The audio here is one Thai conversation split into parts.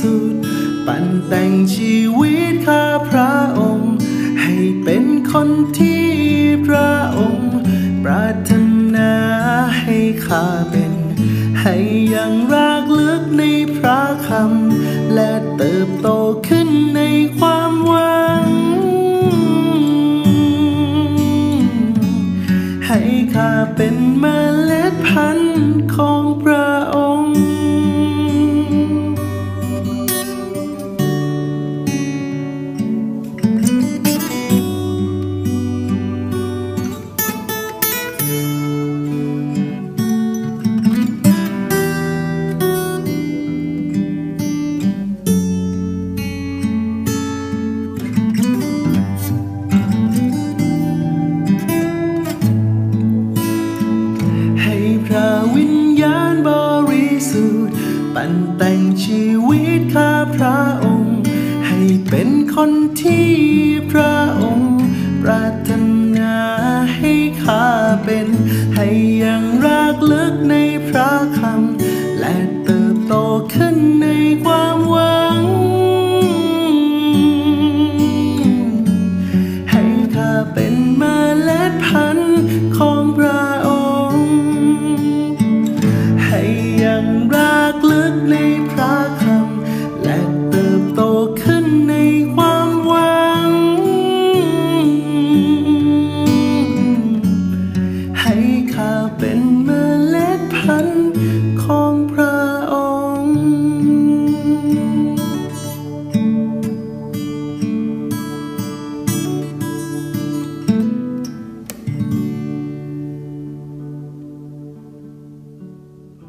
สุทธิ์ปั่นแต่งชีวิตข้าพระองค์ ให้เป็นคนที่พระองค์ปรารถนาให้ข้าเป็น ให้ยังรักลึกในพระคำ และเติบโตขึ้นในความหวัง ให้ข้าเป็นเมล็ดพันธุ์ของพระองค์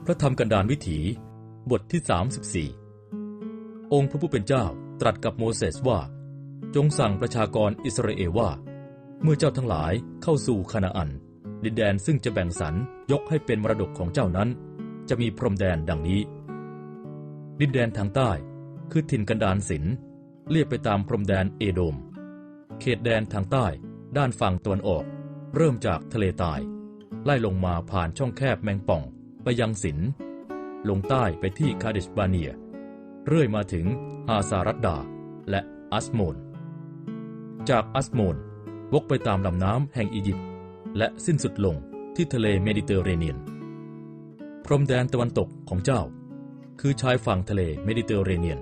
ระธรรมกันดารวิถี บทที่ 34 องค์พระผู้เป็นเจ้าตรัสกับโมเสสว่า จงสั่งประชากรอิสราเอลว่า เมื่อเจ้าทั้งหลายเข้าสู่คานาอัน ดินแดนซึ่งจะแบ่งสรรยกให้เป็นมรดกของเจ้านั้น จะมีพรมแดนดังนี้ ดินแดนทางใต้คือถิ่นกันดารสินเลียบไปตามพรมแดนเอโดม เขตแดนทางใต้ ด้านฝั่งตะวันออก เริ่มจากทะเลตาย ไล่ลงมาผ่านช่องแคบแมงป่อง ยังสิน ลงใต้ไปที่คาเดชบาเนีย เรื่อยมาถึงฮาซารัดดา และอัสโมน จากอัสโมนวกไปตามลำน้ำแห่งอียิปต์และสิ้นสุดลงที่ทะเลเมดิเตอร์เรเนียน พรมแดนตะวันตกของเจ้า คือชายฝั่งทะเลเมดิเตอร์เรเนียน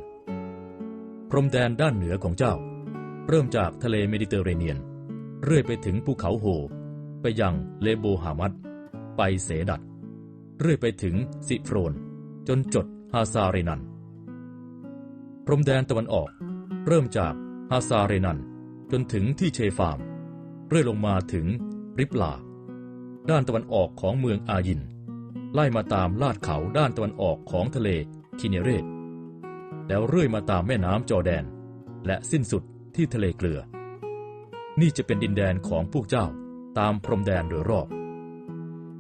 พรมแดนด้านเหนือของเจ้า เริ่มจากทะเลเมดิเตอร์เรเนียน เรื่อยไปถึงภูเขาโฮ ไปยังเลโบฮามัด ไปเสดัด เรื่อยไปถึงซิโฟรน จนจดฮาซาเรนัน พรมแดนตะวันออก เริ่มจากฮาซาเรนัน จนถึงที่เชฟาม เรื่อยลงมาถึงริบลา ด้านตะวันออกของเมืองอายิน ไล่มาตามลาดเขาด้านตะวันออกของทะเลคิเนเรตแล้วเรื่อยมาตามแม่น้ำจอแดน และสิ้นสุดที่ทะเลเกลือ นี่จะเป็นดินแดนของพวกเจ้าตามพรมแดนโดยรอบ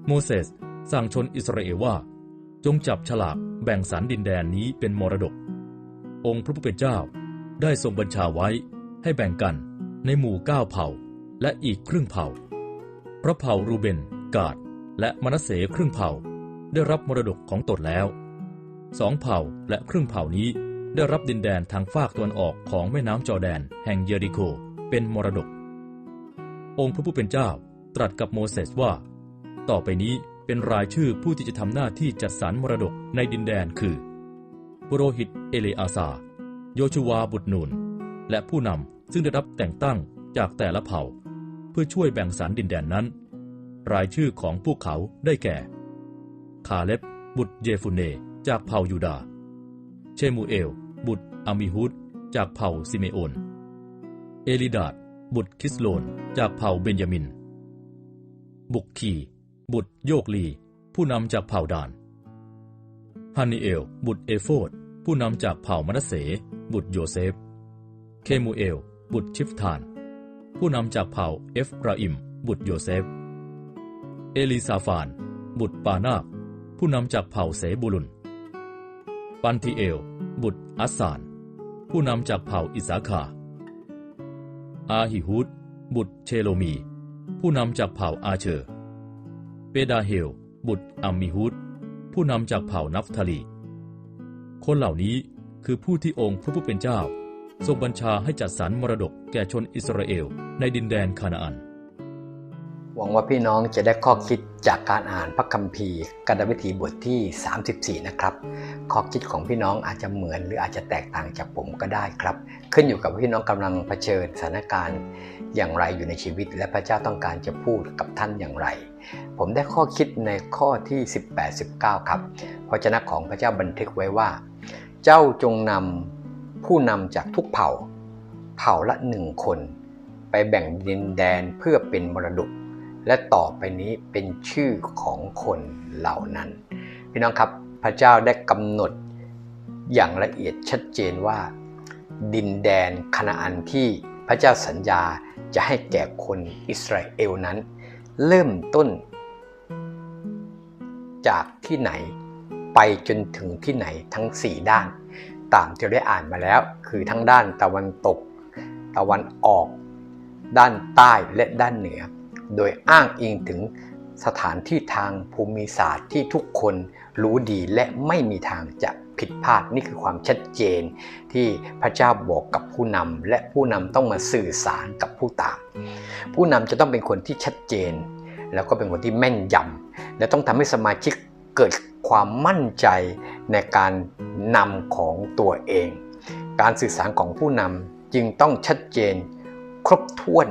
โมเสส สั่งชนอิสราเอลว่า จงจับฉลากแบ่งสรรดินแดนนี้เป็นมรดก องค์พระผู้เป็นเจ้าได้ทรงบัญชาไว้ให้แบ่งกันในหมู่เก้าเผ่าและอีกครึ่งเผ่า พระเผ่ารูเบน กาด และมนัสเสครึ่งเผ่า ได้รับมรดกของตนแล้ว สองเผ่าและครึ่งเผ่านี้ได้รับดินแดนทางฝากตะวันออกของแม่น้ำจอแดน แห่งเยริโคเป็นมรดก องค์พระผู้เป็นเจ้าตรัสกับโมเสสว่า ต่อไปนี้ เป็นรายชื่อผู้ที่จะทำหน้าที่จัดสรรมรดกในดินแดนคือปุโรหิตเอเลอาซา โยชูวาบุตรนูน และผู้นำซึ่งได้รับแต่งตั้งจากแต่ละเผ่า เพื่อช่วยแบ่งสรรดินแดนนั้น รายชื่อของพวกเขาได้แก่ คาเล็บ บุตรเยฟุเนจากเผ่ายูดา เชมูเอล บุตรอามิฮุดจากเผ่าซิเมโอน เอลิดาดบุตรคิสโลน จากเผ่าเบนยามิน บุกคี บุตรโยกลี ผู้นำจากเผ่าดานฮันนิเอล บุตรเอโฟดผู้นำจากเผ่ามนัสเส บุตรโยเซฟ เคมูเอล บุตรชิฟทาน ผู้นำจากเผ่าเอฟราอิม บุตรโยเซฟ เอลีซาฟาน บุตรปานาคผู้นำจากเผ่าเสบูลุน ปันทิเอล บุตรอัสสาน ผู้นำจากเผ่าอิสาคา อาฮิฮูด บุตรเชโลมี ผู้นำจากเผ่าอาเชอร์ ดาเฮล บุตรอัมมิฮุดผู้นำจากเผ่านัฟทาลี คนเหล่านี้คือผู้ที่องค์พระผู้เป็นเจ้า ทรงบัญชาให้จัดสรรมรดกแก่ชนอิสราเอลในดินแดนคานาอัน หวังว่าพี่น้องจะได้ข้อคิดจากการอ่านพระคัมภีร์กรวิธีบทที่ 34 นะครับ ข้อคิดของพี่น้องอาจจะเหมือนหรืออาจจะแตกต่างจากผมก็ได้ครับ ขึ้นอยู่กับพี่น้องกำลังเผชิญสถานการณ์อย่างไรอยู่ในชีวิต และพระเจ้าต้องการจะพูดกับท่านอย่างไร ผมได้ข้อคิดในข้อที่ 18-19 ครับพระเจ้าของพระเจ้าบันทึกไว้ว่า เจ้าจงนำผู้นำจากทุกเผ่า เผ่าละหนึ่งคน ไปแบ่งดินแดนเพื่อเป็นมรดก และต่อไปนี้เป็นชื่อของคนเหล่านั้น พี่น้องครับพระเจ้าได้กำหนดอย่างละเอียดชัดเจนว่า ดินแดนคณาอันที่พระเจ้าสัญญาจะให้แก่คนอิสราเอลนั้น เริ่มต้น จากที่ไหนไปจนถึงที่ไหนทั้ง 4 ด้าน ตามที่เราได้อ่านมาแล้ว คือทั้งด้านตะวันตก ตะวันออก ด้านใต้และด้านเหนือ โดยอ้างอิงถึงสถานที่ทางภูมิศาสตร์ที่ทุกคนรู้ดีและไม่มีทางจะผิดพลาดนี่คือความชัดเจน ที่พระเจ้าบอกกับผู้นำและผู้นำต้องมาสื่อสารกับผู้ตาม ผู้นำจะต้องเป็นคนที่ชัดเจน แล้วก็เป็นคนที่แม่นยำและต้องทำให้สมาชิกเกิดความมั่นใจในการนำของตัวเอง การสื่อสารของผู้นำจึงต้องชัดเจนครบถ้วน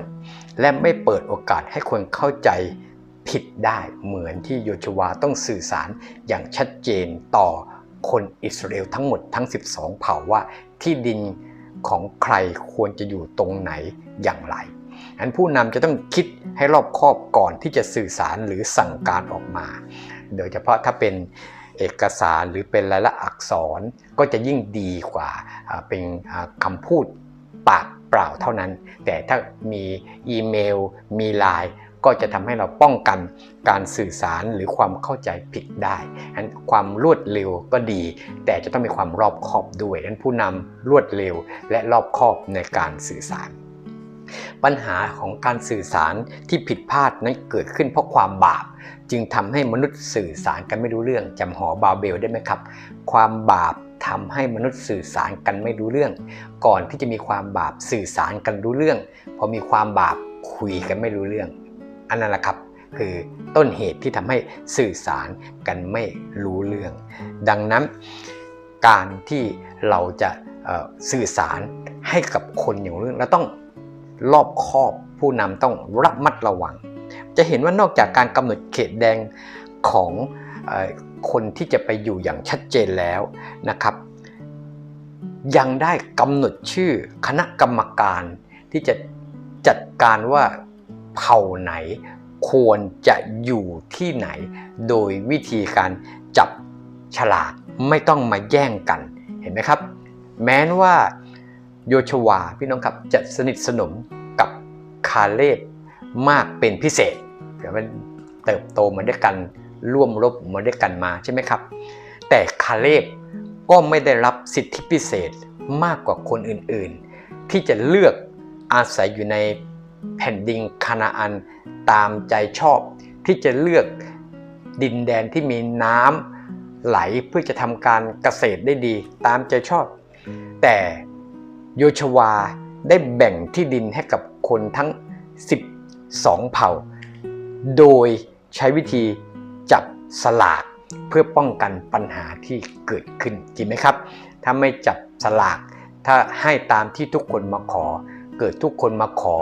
และไม่เปิดโอกาสให้คนเข้าใจผิดได้เหมือนที่โยชวาต้องสื่อสารอย่างชัดเจนต่อคนอิสราเอลทั้งหมดทั้ง 12 เผ่าว่าที่ดินของใครควรจะอยู่ตรงไหนอย่างไรอันผู้นำจะต้องคิดให้รอบคอบก่อนที่จะสื่อสารหรือสั่งการออกมา โดยเฉพาะถ้าเป็นเอกสารหรือเป็นลายลักษณ์อักษรก็จะยิ่งดีกว่าเป็นคำพูดปาก ปล่าเท่านั้น แต่ถ้ามีอีเมล มีไลน์ก็จะทำให้เราป้องกันการสื่อสารหรือความเข้าใจผิดได้อันความรวดเร็วก็ดี แต่จะต้องมีความรอบคอบด้วยนั้นผู้นำรวดเร็วและรอบคอบในการสื่อสารปัญหาของการสื่อสารที่ผิดพลาดนั้นเกิดขึ้นเพราะความบาป จึงทำให้มนุษย์สื่อสารกันไม่รู้เรื่องจำหอบาเบลได้ไหมครับ ความบาป ทำให้มนุษย์สื่อสารกันไม่รู้เรื่อง ก่อนที่จะมีความบาปสื่อสารกันรู้เรื่อง พอมีความบาปคุยกันไม่รู้เรื่อง อันนั้นแหละครับคือต้นเหตุที่ทำให้สื่อสารกันไม่รู้เรื่อง ดังนั้นการที่เราจะสื่อสารให้กับคนอย่างเรื่องเราต้องรอบคอบผู้นำต้องระมัดระวัง จะเห็นว่านอกจากการกำหนดเขตแดงของ คนที่จะไปอยู่อย่างชัดเจนแล้วนะครับ ยังได้กำหนดชื่อคณะกรรมการที่จะจัดการว่าเผ่าไหนควรจะอยู่ที่ไหน โดยวิธีการจับฉลากไม่ต้องมาแย่งกันเห็นไหมครับ แม้นว่าโยชวาพี่น้องครับจะสนิทสนมกับคาเลบมากเป็นพิเศษเดี๋ยวมันเติบโตมาด้วยกัน ร่วมรบมาด้วยกันมาใช่ไหมครับ แต่คาเลบก็ไม่ได้รับสิทธิพิเศษมากกว่าคนอื่นๆ ที่จะเลือกอาศัยอยู่ในแผ่นดินคานาอันตามใจชอบ ที่จะเลือกดินแดนที่มีน้ำไหลเพื่อจะทำการเกษตรได้ดีตามใจชอบ แต่โยชวาได้แบ่งที่ดินให้กับคนทั้ง 12 เผ่า โดยใช้วิธี สลากเพื่อป้องกันปัญหาที่เกิดขึ้นจริงไหมครับ ถ้าไม่จับสลาก ถ้าให้ตามที่ทุกคนมาขอ เกิดทุกคนมาขอ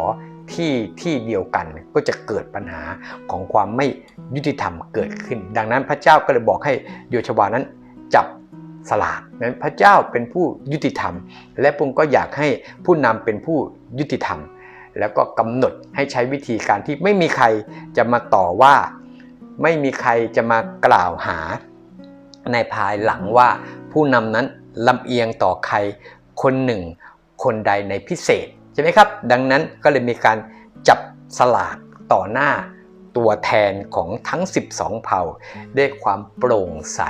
ที่ที่เดียวกันก็จะเกิดปัญหาของความไม่ยุติธรรมเกิดขึ้น ดังนั้นพระเจ้าก็เลยบอกให้โยชวานั้นจับสลากนั้นพระเจ้าเป็นผู้ยุติธรรม และพระองค์ก็อยากให้ผู้นำเป็นผู้ยุติธรรม แล้วก็กำหนดให้ใช้วิธีการที่ไม่มีใครจะมาต่อว่า ไม่มีใครจะมากล่าวหา ในภายหลังว่าผู้นำนั้นลำเอียงต่อใครคนหนึ่ง คนใดในพิเศษใช่ไหมครับ ดังนั้นก็เลยมีการจับสลากต่อหน้าตัวแทนของทั้ง 12 เผ่า ด้วยความโปร่งใส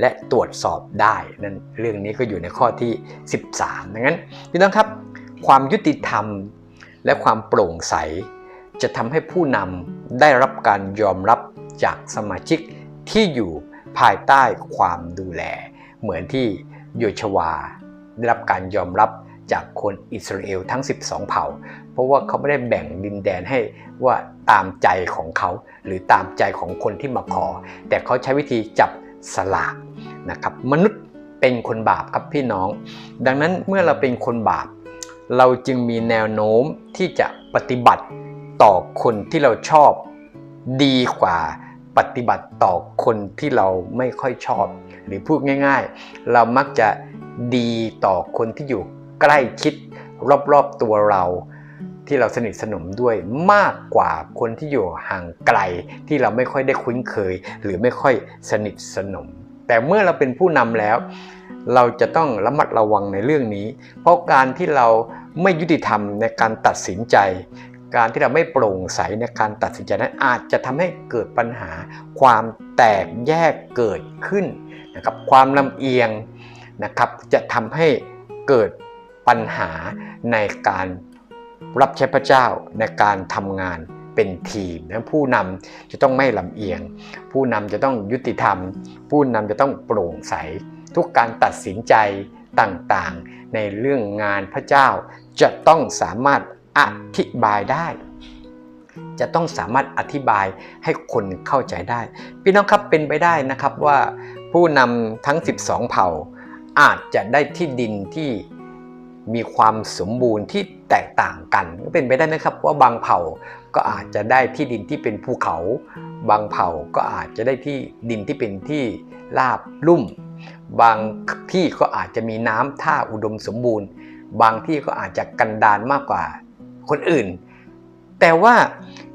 และตรวจสอบได้นั่นเรื่องนี้ก็อยู่ในข้อที่ 13 ดังนั้นพี่น้องครับ ความยุติธรรมและความโปร่งใส จะทำให้ผู้นำได้รับการยอมรับจากสมาชิกที่อยู่ภายใต้ความดูแล เหมือนที่โยชวา ได้รับการยอมรับจากคนอิสราเอลทั้ง 12 เผ่า เพราะว่าเขาไม่ได้แบ่งดินแดนให้ว่าตามใจของเขา หรือตามใจของคนที่มาขอ แต่เขาใช้วิธีจับสลากนะครับมนุษย์เป็นคนบาปครับพี่น้อง ดังนั้นเมื่อเราเป็นคนบาป เราจึงมีแนวโน้มที่จะปฏิบัติ ต่อคนที่เราชอบดีกว่าปฏิบัติต่อคนที่เราไม่ค่อยชอบ หรือพูดง่าย ๆ เรามักจะดีต่อคนที่อยู่ใกล้ชิดรอบๆตัวเรา ที่เราสนิทสนมด้วยมากกว่าคนที่อยู่ห่างไกลที่เราไม่ค่อยได้คุ้นเคย หรือไม่ค่อยสนิทสนม แต่เมื่อเราเป็นผู้นำแล้ว เราจะต้องระมัดระวังในเรื่องนี้ เพราะการที่เราไม่ยุติธรรมในการตัดสินใจ การที่เราไม่โปร่งใสในการตัดสินใจนั้นอาจจะทำให้เกิดปัญหา ความแตกแยกเกิดขึ้นนะครับความลำเอียงนะครับจะทำให้เกิดปัญหาในการรับใช้พระเจ้าในการทำงานเป็นทีมนะผู้นำจะต้องไม่ลำเอียง ผู้นำจะต้องยุติธรรม ผู้นำจะต้องโปร่งใส ทุกการตัดสินใจต่างๆ ในเรื่องงานพระเจ้าจะต้องสามารถ อธิบายได้ จะต้องสามารถอธิบายให้คนเข้าใจได้ พี่น้องครับเป็นไปได้นะครับว่าผู้นำทั้ง 12 เผ่า อาจจะได้ที่ดินที่มีความสมบูรณ์ที่แตกต่างกันก็เป็นไปได้นะครับว่าบางเผ่าก็อาจจะได้ที่ดินที่เป็นภูเขา บางเผ่าก็อาจจะได้ที่ดินที่เป็นที่ราบลุ่ม บางที่ก็อาจจะมีน้ำท่าอุดมสมบูรณ์ บางที่ก็อาจจะกันดานมากกว่า คนอื่น แต่ว่า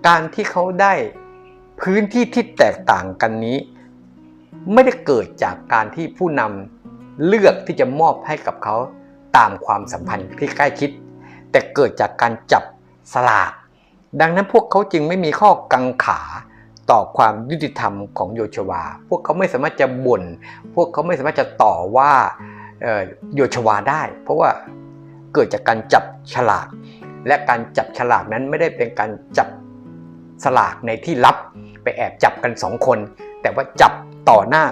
การที่เขาได้พื้นที่ที่แตกต่างกันนี้ ไม่ได้เกิดจากการที่ผู้นำเลือกที่จะมอบให้กับเขาตามความสัมพันธ์ที่ใกล้ชิด แต่เกิดจากการจับสลาก ดังนั้นพวกเขาจึงไม่มีข้อกังขาต่อความยุติธรรมของโยชวา พวกเขาไม่สามารถจะบ่น พวกเขาไม่สามารถจะต่อว่าโยชวาได้ เพราะว่าเกิดจากการจับฉลาก และการจับฉลากนั้นไม่ได้เป็นการจับสลากในที่ลับ ไปแอบจับกันสองคน แต่ว่าจับต่อหน้า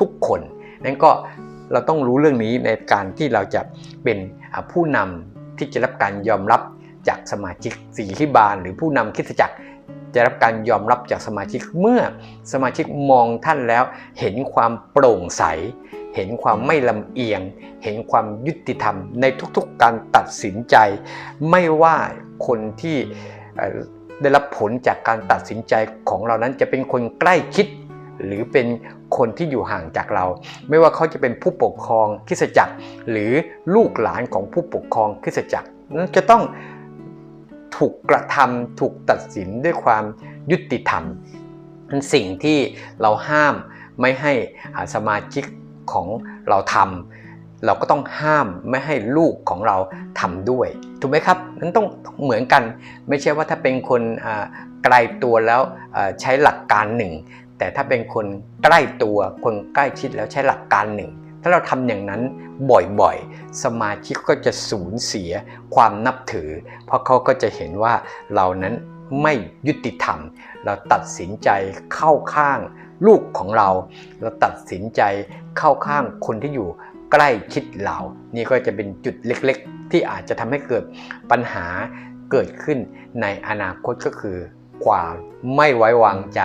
ทุกๆคน นั้นก็เราต้องรู้เรื่องนี้ในการที่เราจะเป็นผู้นำที่จะรับการยอมรับจากสมาชิกสีขิบาล หรือผู้นำคริสตจักรจะรับการยอมรับจากสมาชิกเมื่อสมาชิกมองท่านแล้วเห็นความโปร่งใส เห็นความไม่ลำเอียง เห็นความยุติธรรมในทุกๆการตัดสินใจ ไม่ว่าคนที่ได้รับผลจากการตัดสินใจของเรานั้นจะเป็นคนใกล้ชิด หรือเป็นคนที่อยู่ห่างจากเรา ไม่ว่าเขาจะเป็นผู้ปกครองคริสจักร หรือลูกหลานของผู้ปกครองคริสจักรนั้นจะต้องถูกกระทำถูกตัดสินด้วยความยุติธรรมนั้นสิ่งที่เราห้ามไม่ให้สมาชิก ของเราทำเราก็ต้องห้ามไม่ให้ลูกของเราทำด้วย ถูกไหมครับนั้นต้องเหมือนกัน ไม่ใช่ว่าถ้าเป็นคนไกลตัวแล้วใช้หลักการหนึ่ง แต่ถ้าเป็นคนใกล้ตัวคนใกล้ชิดแล้วใช้หลักการหนึ่งถ้าเราทำอย่างนั้นบ่อยๆ สมาชิกก็จะสูญเสียความนับถือ เพราะเขาก็จะเห็นว่าเรานั้นไม่ยุติธรรม เราตัดสินใจเข้าข้าง ลูกของเรา เราตัดสินใจเข้าข้างคนที่อยู่ใกล้ชิดเรา นี่ก็จะเป็นจุดเล็กๆ ที่อาจจะทำให้เกิดปัญหาเกิดขึ้นในอนาคตก็คือ ความไม่ไว้วางใจ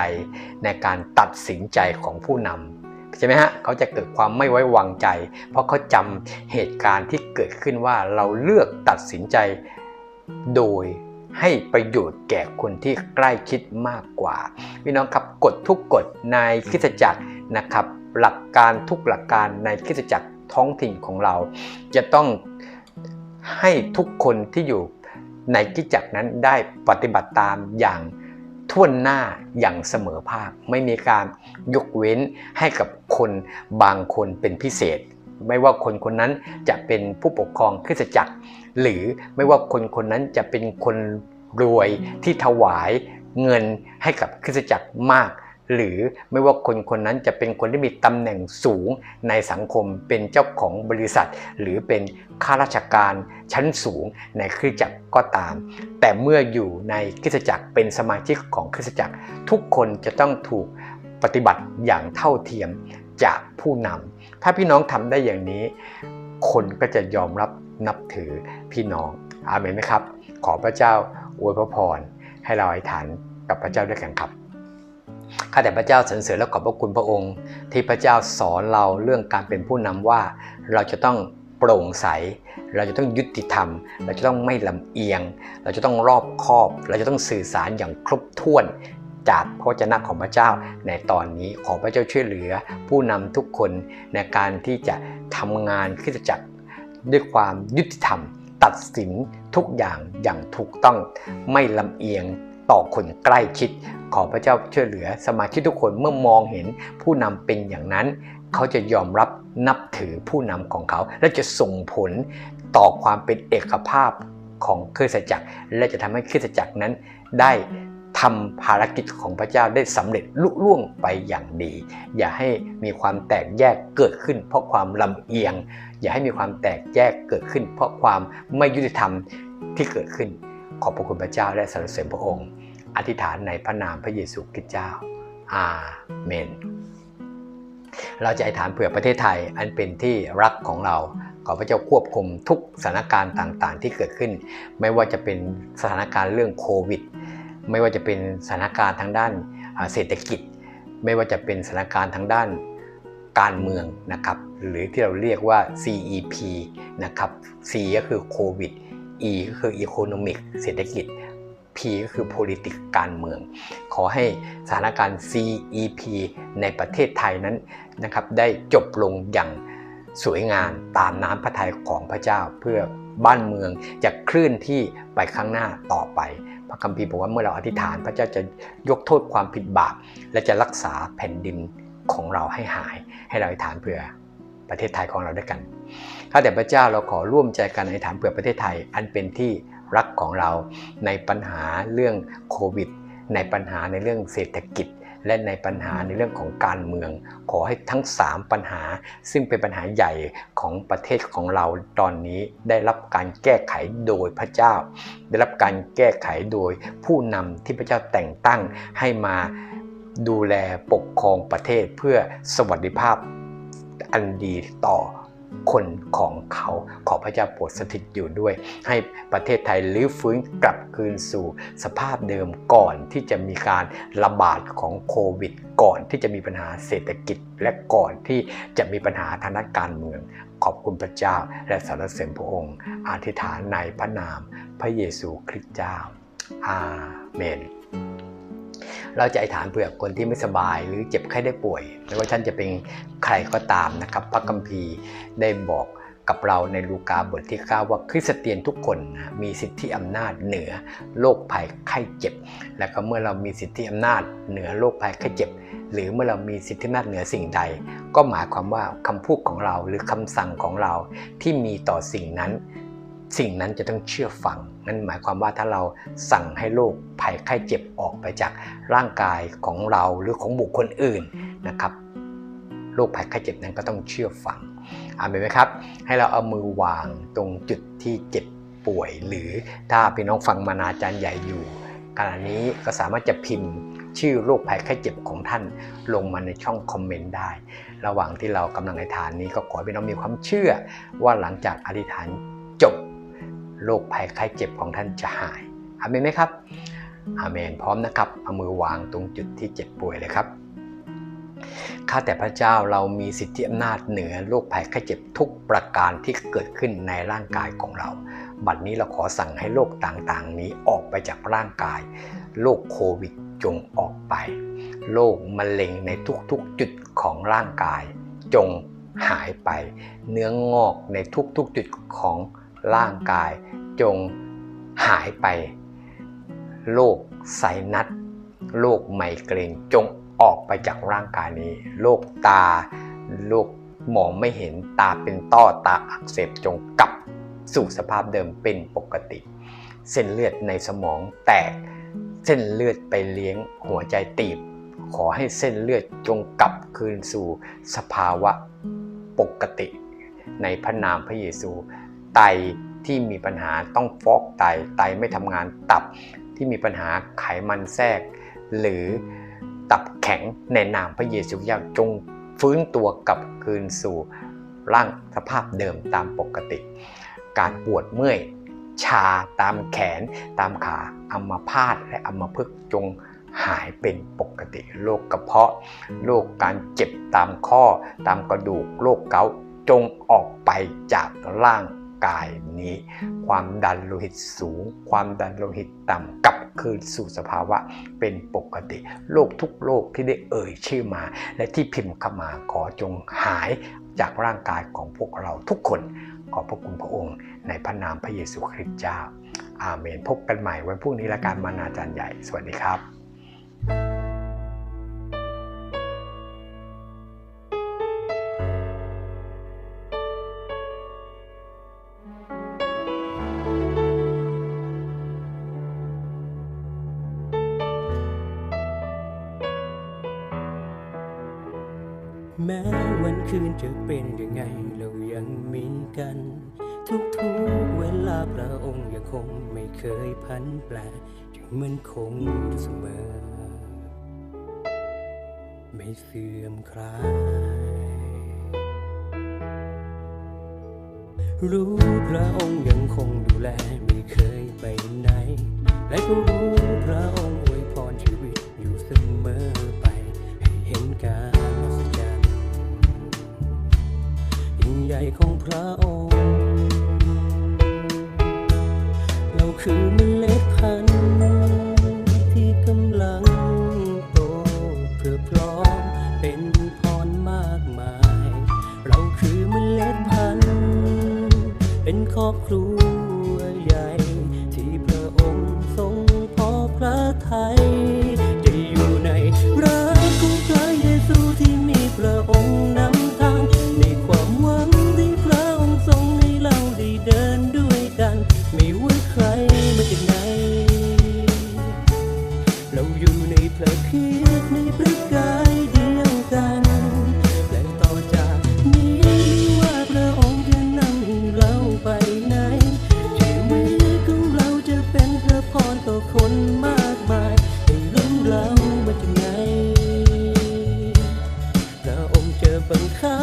ในการตัดสินใจของผู้นำใช่ไหมฮะเขาจะเกิดความไม่ไว้วางใจ เพราะเขาจำเหตุการณ์ที่เกิดขึ้นว่าเราเลือกตัดสินใจโดย ให้ประโยชน์แก่คนที่ใกล้ชิดมากกว่า พี่น้องครับกฎทุกกฎในคิสตจักรนะครับหลักการทุกหลักการในคิสตจักรท้องถิ่นของเรา จะต้องให้ทุกคนที่อยู่ในคิสตจักรนั้นได้ปฏิบัติตามอย่างท่วนหน้าอย่างเสมอภาค ไม่มีการยกเว้นให้กับคนบางคนเป็นพิเศษ ไม่ว่าคนคนนั้นจะเป็นผู้ปกครองคริสตจักร หรือไม่ว่าคนคนนั้นจะเป็นคนรวยที่ถวายเงินให้กับคริสตจักรมาก หรือไม่ว่าคนคนนั้นจะเป็นคนที่มีตำแหน่งสูงในสังคมเป็นเจ้าของบริษัท หรือเป็นข้าราชการชั้นสูงในคริสตจักรก็ตาม แต่เมื่ออยู่ในคริสตจักรเป็นสมาชิกของคริสตจักร ทุกคนจะต้องถูกปฏิบัติอย่างเท่าเทียมจากผู้นำ ถ้าพี่น้องทำได้อย่างนี้ คนก็จะยอมรับนับถือพี่น้องอาเมนไหมครับ ขอพระเจ้าอวยพระพรให้เราอธิษฐานกับพระเจ้าด้วยกันครับข้าแต่พระเจ้าสรรเสริญและขอบพระคุณพระองค์ ที่พระเจ้าสอนเราเรื่องการเป็นผู้นำว่าเราจะต้องโปร่งใส เราจะต้องยุติธรรม เราจะต้องไม่ลำเอียง เราจะต้องรอบคอบ เราจะต้องสื่อสารอย่างครบถ้วน จากพระวจนะของพระเจ้าในตอนนี้ขอพระเจ้าช่วยเหลือ ผู้นำทุกคนในการที่จะทำงานคริสจักรด้วยความยุติธรรม ตัดสินทุกอย่างอย่างถูกต้องไม่ลำเอียงต่อคนใกล้ชิด ขอพระเจ้าช่วยเหลือสมาชิกทุกคนเมื่อมองเห็นผู้นำเป็นอย่างนั้น เขาจะยอมรับนับถือผู้นำของเขา และจะส่งผลต่อความเป็นเอกภาพของคริสตจักร และจะทำให้คริสตจักรนั้นได้ ทำภารกิจของพระเจ้าได้สำเร็จลุล่วงไปอย่างดี อย่าให้มีความแตกแยกเกิดขึ้น เพราะความลำเอียง อย่าให้มีความแตกแยกเกิดขึ้น เพราะความไม่ยุติธรรมที่เกิดขึ้น ขอบพระคุณพระเจ้าและสรรเสริญพระองค์ อธิษฐานในพระนามพระเยซูคริสต์เจ้า อาเมน เราจะอธิษฐานเผื่อประเทศไทยอันเป็นที่รักของเราขอพระเจ้าควบคุมทุกสถานการณ์ต่างๆ ที่เกิดขึ้น ไม่ว่าจะเป็นสถานการณ์เรื่องโควิด ไม่ว่าจะเป็นสถานการณ์ทางด้านเศรษฐกิจ ไม่ว่าจะเป็นสถานการณ์ทางด้านการเมืองนะครับ หรือที่เราเรียกว่า CEP นะครับ C ก็คือโควิด E ก็คือ Economic เศรษฐกิจ P ก็คือ politics การเมือง ขอให้สถานการณ์ CEP ในประเทศไทยนั้นนะครับได้จบลงอย่างสวยงามตามน้ำพระทัยของพระเจ้าเพื่อบ้านเมืองจะคลื่นที่ไปข้างหน้าต่อไป ระคัมภีร์บอกว่าเมื่อเราอธิษฐานพระเจ้าจะยกโทษความผิดบาป และจะรักษาแผ่นดินของเราให้หาย ให้เราอธิษฐานเพื่อประเทศไทยของเราด้วยกันข้าแต่พระเจ้าเราขอร่วมใจกันอธิษฐานเพื่อประเทศไทย อันเป็นที่รักของเราในปัญหาเรื่องโควิด ในปัญหาในเรื่องเศรษฐกิจ และในปัญหาในเรื่องของการเมือง ขอให้ทั้ง 3 ปัญหา ซึ่งเป็นปัญหาใหญ่ของประเทศของเราตอนนี้ได้รับการแก้ไขโดยพระเจ้า ได้รับการแก้ไขโดยผู้นำที่พระเจ้าแต่งตั้งให้มาดูแลปกครองประเทศเพื่อสวัสดิภาพอันดีต่อ คนของเขา ขอพระเจ้าโปรดสถิตอยู่ด้วย ให้ประเทศไทยลื้อฟื้นกลับคืนสู่สภาพเดิมก่อนที่จะมีการระบาดของโควิด ก่อนที่จะมีปัญหาเศรษฐกิจ และก่อนที่จะมีปัญหาทางาการเมือง ขอบคุณพระเจ้า และสรรเสริญพระองค์อธิษฐานในพระนาม พระเยซูคริสต์เจ้าอาเมน เราจะอธิษฐานเผื่อคนที่ไม่สบายหรือเจ็บไข้ได้ป่วยไม่ว่าท่านจะเป็นใครก็ตามนะครับพระคัมภีร์ได้บอกกับเราในลูกาบทที่9ว่าคริสเตียนทุกคนมีสิทธิอำนาจเหนือโรคภัยไข้เจ็บ และก็เมื่อเรามีสิทธิอำนาจเหนือโรคภัยไข้เจ็บ หรือเมื่อเรามีสิทธิอำนาจเหนือสิ่งใด ก็หมายความว่าคำพูดของเราหรือคำสั่งของเราที่มีต่อสิ่งนั้น สิ่งนั้นจะต้องเชื่อฟัง นั่นหมายความว่าถ้าเราสั่งให้โรคภัยไข้เจ็บออกไปจากร่างกายของเราหรือของบุคคลอื่นนะครับโรคภัยไข้เจ็บนั้นก็ต้องเชื่อฟังอ่านไหมครับ ให้เราเอามือวางตรงจุดที่เจ็บป่วย หรือถ้าพี่น้องฟังมานาจารย์ใหญ่อยู่ขณะนี้ก็สามารถจะพิมพ์ชื่อโรคภัยไข้เจ็บของท่านลงมาในช่องคอมเมนต์ได้ ระหว่างที่เรากำลังอธิษฐานนี้ก็ขอให้พี่น้องมีความเชื่อว่าหลังจากอธิษฐานจบ โรคภัยไข้เจ็บของท่านจะหายอาเมนไหมครับอาเมนพร้อมนะครับเอามือวางตรงจุดที่เจ็บป่วยเลยครับข้าแต่พระเจ้าเรามีสิทธิอำนาจเหนือโรคภัยไข้เจ็บทุกประการที่เกิดขึ้นในร่างกายของเรา บัดนี้เราขอสั่งให้โรคต่างๆ นี้ออกไปจากร่างกาย โรคโควิดจงออกไป โรคมะเร็งในทุกๆจุดของร่างกาย จงหายไป เนื้องอกในทุกๆจุดของ ร่างกายจงหายไป โรคไซนัสโรคไมเกรนจงออกไปจากร่างกายนี้โรคตาโรคมองไม่เห็นตาเป็นต้อตาอักเสบจงกลับสู่สภาพเดิมเป็นปกติ เส้นเลือดในสมองแตก เส้นเลือดไปเลี้ยงหัวใจตีบ ขอให้เส้นเลือดจงกลับคืนสู่สภาวะปกติ ในพระนามพระเยซู ไตที่มีปัญหาต้องฟอกไต ไตไม่ทำงานตับที่มีปัญหาไขมันแทรก หรือตับแข็งในนามพระเยซูเจ้าจงฟื้นตัวกลับคืนสู่ร่างสภาพเดิมตามปกติ การปวดเมื่อยชาตามแขนตามขาอัมพาตและอัมพฤกษ์จงหายเป็นปกติโรคกระเพาะโรคการเจ็บตามข้อตามกระดูกโรคเกาจงออกไปจากร่าง กายนี้ ความดันโลหิตสูง ความดันโลหิตต่ำกลับคืนสู่สภาวะเป็นปกติโรคทุกโรคที่ได้เอ่ยชื่อมา และที่พิมพ์เข้ามาขอจงหายจากร่างกายของพวกเราทุกคน ขอบพระคุณพระองค์ ในพระนามพระเยซูคริสต์เจ้า อาเมนพบกันใหม่วันพรุ่งนี้ละการมานาจารย์ใหญ่ สวัสดีครับ แม้วันคืนจะเป็นยังไงเรายังมีกัน ทุกทุกๆเวลาพระองค์ยังคงไม่เคยพันแปรยังมันคงอยู่เสมอ ไม่เสื่อมคลายรู้พระองค์ยังคงดูแลไม่เคยไปไหน และก็รู้พระองค์อวยพรชีวิตอยู่เสมอไปให้เห็นกา ของพระองค์ พระองค์จะบังคับบัญชา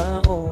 ญ่